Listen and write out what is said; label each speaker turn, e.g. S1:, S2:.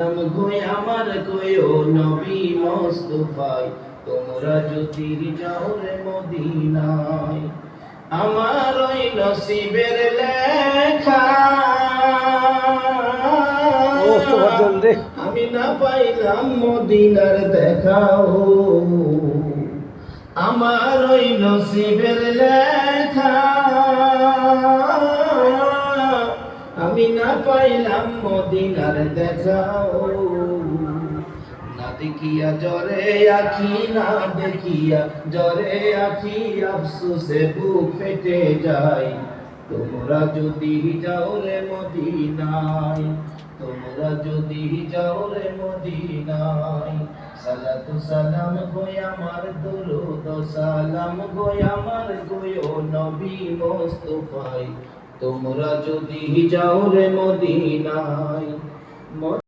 S1: নাম গই আমার গয়ো নবী মোস্তফায় তোমরা যদি যাও রে মদিনায় আমার ওই নসিবের লেখা।
S2: ও
S1: আমি না পাইলাম মদিনার দেখাও। আমার ওই নসিবের লেখা আমি না পাইলাম মদিনার দেখাও। না দেখিয়া জরে আখি, না দেখিয়া জরে আখি, আফসোসে বুক ফেটে যায়। তোমরা যদি যাও রে মদিনায়, তোমরা যদি যাও রে মদিনায়, সালাতু সালাম গোয় আমার দরুদ সালাম গোয় আমার গোয় নবী মোস্তফায়। তোমরা যদি যাও রে মদিনায়